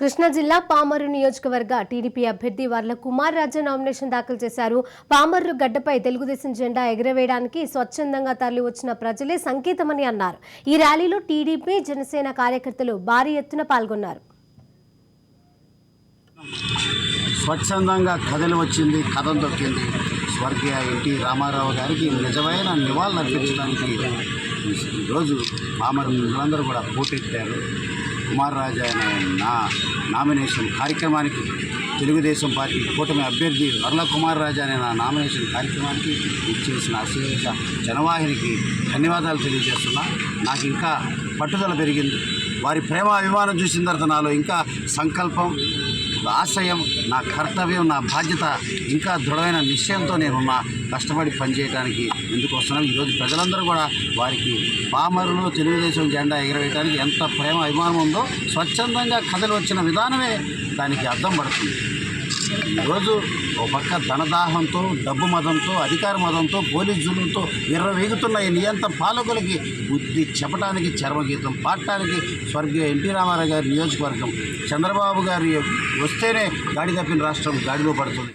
కృష్ణా జిల్లా పామరు నియోజకవర్గ టీడీపీ అభ్యర్థి వర్ల కుమార్ రాజా నామినేషన్ దాఖలు చేశారు. పామర్రు గడ్డపై తెలుగుదేశం జెండా ఎగరవేయడానికి స్వచ్ఛందంగా తరలి వచ్చిన ప్రజలే సంకేతమని అన్నారు. ఈ ర్యాలీలో టీడీపీ జనసేన కార్యకర్తలు భారీ ఎత్తున పాల్గొన్నారు. స్వచ్ఛందంగా కథలు వచ్చింది కథం దొక్కింది స్వర్గీయ ఎన్టీ రామారావు గారికి నిజమైన నివాళులు అర్పించడానికి ఈరోజు పామర ప్రజలందరూ కూడా పోటెత్తారు. కుమార్ రాజా అనే నా నామినేషన్ కార్యక్రమానికి తెలుగుదేశం పార్టీ కూటమి అభ్యర్థి వర్ల కుమార్ రాజా అనే నా నామినేషన్ కార్యక్రమానికి ఇచ్చేసిన అశేష జనవాహినికి ధన్యవాదాలు తెలియజేస్తున్నా. నాకు ఇంకా పట్టుదల పెరిగింది. వారి ప్రేమ అభిమానం చూసిన తర్వాత నాలో ఇంకా సంకల్పం ఆశయం నా కర్తవ్యం నా బాధ్యత ఇంకా దృఢమైన నిశ్చయంతో నేను మా కష్టపడి పనిచేయడానికి ఎందుకు ఈరోజు ప్రజలందరూ కూడా వారికి పామరులు తెలుగుదేశం జెండా ఎగరవేయడానికి ఎంత ప్రేమ అభిమానం ఉందో స్వచ్ఛందంగా కథలు వచ్చిన విధానమే దానికి అర్థం పడుతుంది. ఈరోజు ఒక పక్క ధనదాహంతో డబ్బు మదంతో అధికార మదంతో పోలీస్ జులంతో విర్రవేగుతున్న ఈ నియంత పాలకులకి బుద్ధి చెప్పడానికి చర్మగీతం పాడటానికి స్వర్గీయ ఎన్టీ రామారావు గారి నియోజకవర్గం చంద్రబాబు గారి వస్తేనే గాడి తప్పిన రాష్ట్రం గాడిలో పడుతుంది.